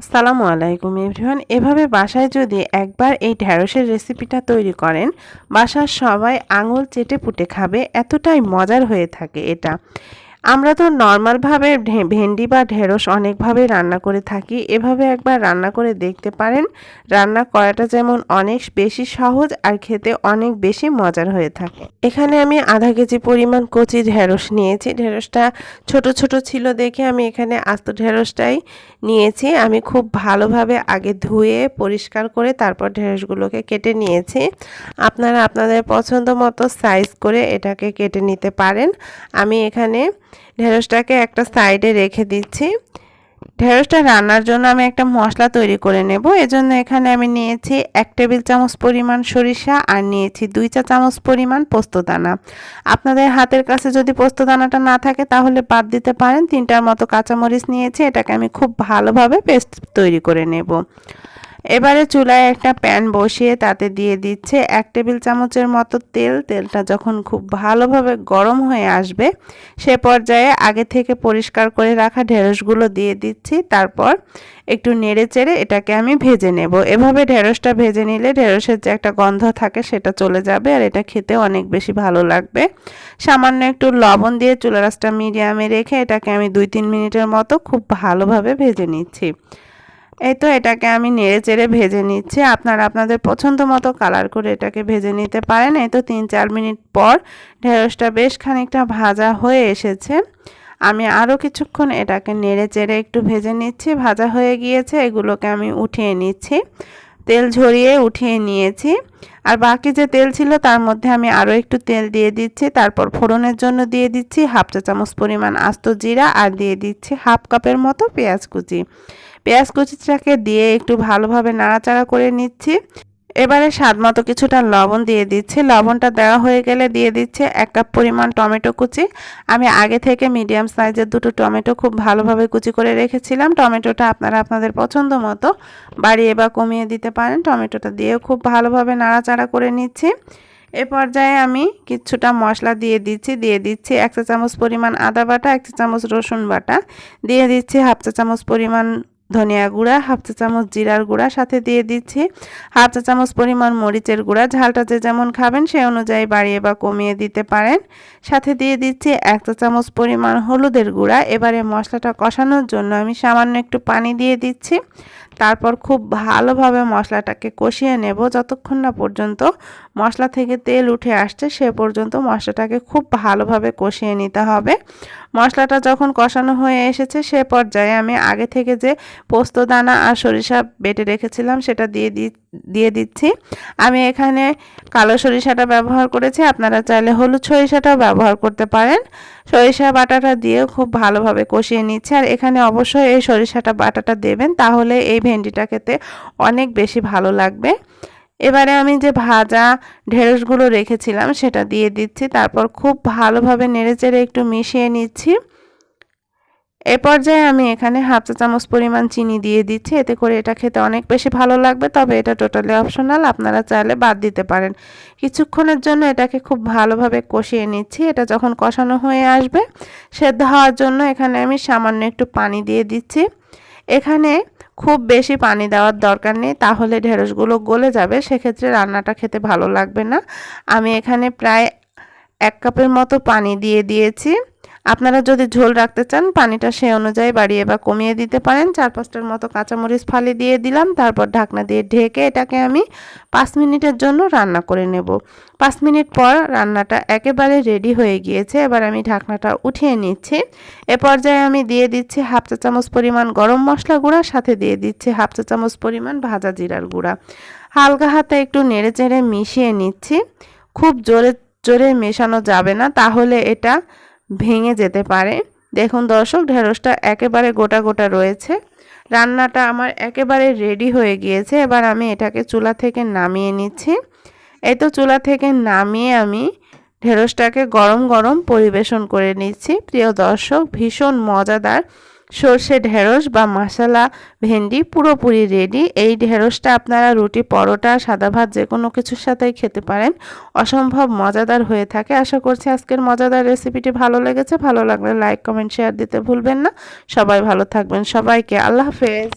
আসসালামু আলাইকুম এভরিওয়ান। এভাবে বাসায় যদি একবার এই ঢ্যাঁড়সের রেসিপিটা তৈরি করেন, বাসার সবাই আঙুল চেটে পুটে খাবে, এতটাই মজার হয়ে থাকে এটা। আমরা তো নর্মালভাবে ভেন্ডি বা ঢেঁড়স অনেকভাবে রান্না করে থাকি। এভাবে একবার রান্না করে দেখতে পারেন। রান্না করাটা যেমন অনেক বেশি সহজ আর খেতে অনেক বেশি মজার হয়ে থাকে। এখানে আমি আধা কেজি পরিমাণ কচি ঢেঁড়স নিয়েছি। ঢেঁড়সটা ছোট ছোট ছিল দেখে আমি এখানে আস্ত ঢেঁড়সটাই নিয়েছি। আমি খুব ভালোভাবে আগে ধুয়ে, পরিষ্কার করে তারপর ঢেঁড়সগুলোকে কেটে নিয়েছি। আপনারা আপনাদের পছন্দ মতো সাইজ করে এটাকে কেটে নিতে পারেন। আমি এখানে ঢেঁড়সটাকে একটা সাইডে রেখে দিচ্ছি। ঢেঁড়সটা রান্নার জন্য আমি একটা মশলা তৈরি করে নেব। এজন্য এখানে আমি নিয়েছি এক টেবিল চামচ পরিমাণ সরিষা আর নিয়েছি দুই চা চামচ পরিমাণ পোস্তদানা। আপনাদের হাতের কাছে যদি পোস্তদানাটা না থাকে তাহলে বাদ দিতে পারেন। তিনটার মতো কাঁচামরিচ নিয়েছি। এটাকে আমি খুব ভালোভাবে পেস্ট তৈরি করে নেব। এবারে চুলায় একটা প্যান বসিয়ে তাতে দিয়ে দিচ্ছে এক টেবিল চামচের মতো তেল। তেলটা যখন খুব ভালোভাবে গরম হয়ে আসবে, সে পর্যায়ে আগে থেকে পরিষ্কার করে রাখা ঢেঁড়সগুলো দিয়ে দিচ্ছি। তারপর একটু নেড়ে চেড়ে এটাকে আমি ভেজে নেব। এভাবে ঢেঁড়সটা ভেজে নিলে ঢেঁড়সের যে একটা গন্ধ থাকে সেটা চলে যাবে আর এটা খেতে অনেক বেশি ভালো লাগবে। সামান্য একটু লবণ দিয়ে চুলা রাসটা মিডিয়ামে রেখে এটাকে আমি দুই তিন মিনিটের মতো খুব ভালোভাবে ভেজে নিচ্ছি। এই তো এটাকে আমি নেড়ে চেড়ে ভেজে নিচ্ছি। আপনারা আপনাদের পছন্দ মতো কালার করে এটাকে ভেজে নিতে পারেন। এই তো তিন চার মিনিট পর ঢেঁড়সটা বেশ খানিকটা ভাজা হয়ে এসেছে। আমি আরও কিছুক্ষণ এটাকে নেড়ে চেড়ে একটু ভেজে নিচ্ছি। ভাজা হয়ে গিয়েছে, এগুলোকে আমি উঠিয়ে নিচ্ছি। তেল ঝরিয়ে উঠিয়ে নিয়েছি। আর বাকি যে তেল ছিল তার মধ্যে আমি আরও একটু তেল দিয়ে দিচ্ছি। তারপর ফোড়নের জন্য দিয়ে দিচ্ছি হাফ চা চামচ পরিমাণ আস্ত জিরা আর দিয়ে দিচ্ছি হাফ কাপের মতো পেঁয়াজ কুচি। পেঁয়াজ কুচিটাকে দিয়ে একটু ভালোভাবে নাড়াচাড়া করে নিচ্ছি। এবারে স্বাদ মতো কিছুটা লবণ দিয়ে দিচ্ছি। লবণটা দেওয়া হয়ে গেলে দিয়ে দিচ্ছে এক কাপ পরিমাণ টমেটো কুচি। আমি আগে থেকে মিডিয়াম সাইজের দুটো টমেটো খুব ভালোভাবে কুচি করে রেখেছিলাম। টমেটোটা আপনারা আপনাদের পছন্দ মতো বাড়িয়ে বা কমিয়ে দিতে পারেন। টমেটোটা দিয়েও খুব ভালোভাবে নাড়াচাড়া করে নিচ্ছি। এ পর্যায়ে আমি কিছুটা মশলা দিয়ে দিচ্ছি। দিয়ে দিচ্ছি এক চা চামচ পরিমাণ আদা বাটা, এক চা চামচ রসুন বাটা। দিয়ে দিচ্ছি হাফ চা চামচ পরিমাণ ধনিয়া গুঁড়া, হাফ চা চামচ জিরার গুঁড়া সাথে দিয়ে দিচ্ছি। হাফ চা চামচ পরিমাণ মরিচের গুঁড়া, ঝালটা যে যেমন খাবেন সেই অনুযায়ী বাড়িয়ে বা কমিয়ে দিতে পারেন। সাথে দিয়ে দিচ্ছি এক চা চামচ পরিমাণ হলুদের গুঁড়া। এবারে মশলাটা কষানোর জন্য আমি সামান্য একটু পানি দিয়ে দিচ্ছি। তারপর খুব ভালোভাবে মশলাটাকে কষিয়ে নেব। যতক্ষণ না পর্যন্ত মশলা থেকে তেল উঠে আসছে, সে পর্যন্ত মশলাটাকে খুব ভালোভাবে কষিয়ে নিতে হবে। মশলাটা যখন কষানো হয়ে এসেছে, সে পর্যায়ে আমি আগে থেকে যে পোস্ত দানা আর সরিষা বেটে রেখেছিলাম, সেটা দিয়ে দিয়ে দিচ্ছি। আমি এখানে কালো সরিষাটা ব্যবহার করেছি। আপনারা চাইলে হলুদ সরিষাটাও ব্যবহার করতে পারেন। সরিষা বাটাটা দিয়ে খুব ভালোভাবে কষিয়ে নিচ্ছে। আর এখানে অবশ্যই এই সরিষাটা বাটাটা দেবেন, তাহলে এই ভেন্ডিটা খেতে অনেক বেশি ভালো লাগবে। এবারে আমি যে ভাজা ঢেঁড়সগুলো রেখেছিলাম, সেটা দিয়ে দিচ্ছি। তারপর খুব ভালোভাবে নেড়েচেড়ে একটু মিশিয়ে নিচ্ছি। এ পর্যায়ে আমি এখানে হাফ চা চামচ পরিমাণ চিনি দিয়ে দিচ্ছি। এতে করে এটা খেতে অনেক বেশি ভালো লাগবে। তবে এটা টোটালি অপশনাল আপনারা চাইলে বাদ দিতে পারেন। কিছুক্ষণের জন্য এটাকে খুব ভালোভাবে কষিয়ে নিচ্ছি। এটা যখন কষানো হয়ে আসবে, সেদ্ধ হওয়ার জন্য এখানে আমি সামান্য একটু পানি দিয়ে দিচ্ছি। এখানে খুব বেশি পানি দেওয়ার দরকার নেই, তাহলে ঢেঁড়সগুলো গলে যাবে। সেক্ষেত্রে রান্নাটা খেতে ভালো লাগবে না। আমি এখানে প্রায় এক কাপের মতো পানি দিয়ে দিয়েছি। আপনারা যদি ঝোল রাখতে চান, পানিটা সে অনুযায়ী বাড়িয়ে বা কমিয়ে দিতে পারেন। চার পাঁচটার মতো কাঁচামরিচ ফালি দিয়ে দিলাম। তারপর ঢাকনা দিয়ে ঢেকে এটাকে আমি পাঁচ মিনিটের জন্য রান্না করে নেব। পাঁচ মিনিট পর রান্নাটা একেবারে রেডি হয়ে গিয়েছে। এবার আমি ঢাকনাটা উঠিয়ে নিচ্ছি। এ পর্যায়ে আমি দিয়ে দিচ্ছি হাফ চা চামচ পরিমাণ গরম মশলা গুঁড়া, সাথে দিয়ে দিচ্ছি হাফ চা চামচ পরিমাণ ভাজা জিরার গুঁড়া। হালকা হাতে একটু নেড়ে চেড়ে মিশিয়ে নিচ্ছি। খুব জোরে জোরে মেশানো যাবে না। তাহলে এটা ভেঙে যেতে পারে। দেখুন দর্শক, ঢেঁড়সটা একেবারে গোটা গোটা রয়েছে। রান্নাটা আমার একেবারে রেডি হয়ে গিয়েছে। এবার আমি এটাকে চুলা থেকে নামিয়ে নিচ্ছি। এই তো চুলা থেকে নামিয়ে আমি ঢেঁড়সটাকে গরম গরম পরিবেশন করে নিচ্ছি। প্রিয় দর্শক, ভীষণ মজাদার সর্ষে ঢেঁড়স বা মশালা, ভেন্ডি পুরোপুরি রেডি এই ঢেঁড়সটা আপনারা রুটি, পরোটা, সাদা ভাত যে কোনো কিছুর সাথেই খেতে পারেন। অসম্ভব মজাদার হয়ে থাকে। আশা করছি আজকের মজাদার রেসিপিটি ভালো লেগেছে। ভালো লাগলে লাইক কমেন্ট শেয়ার দিতে ভুলবেন না। সবাই ভালো থাকবেন। সবাইকে আল্লাহ হাফেজ।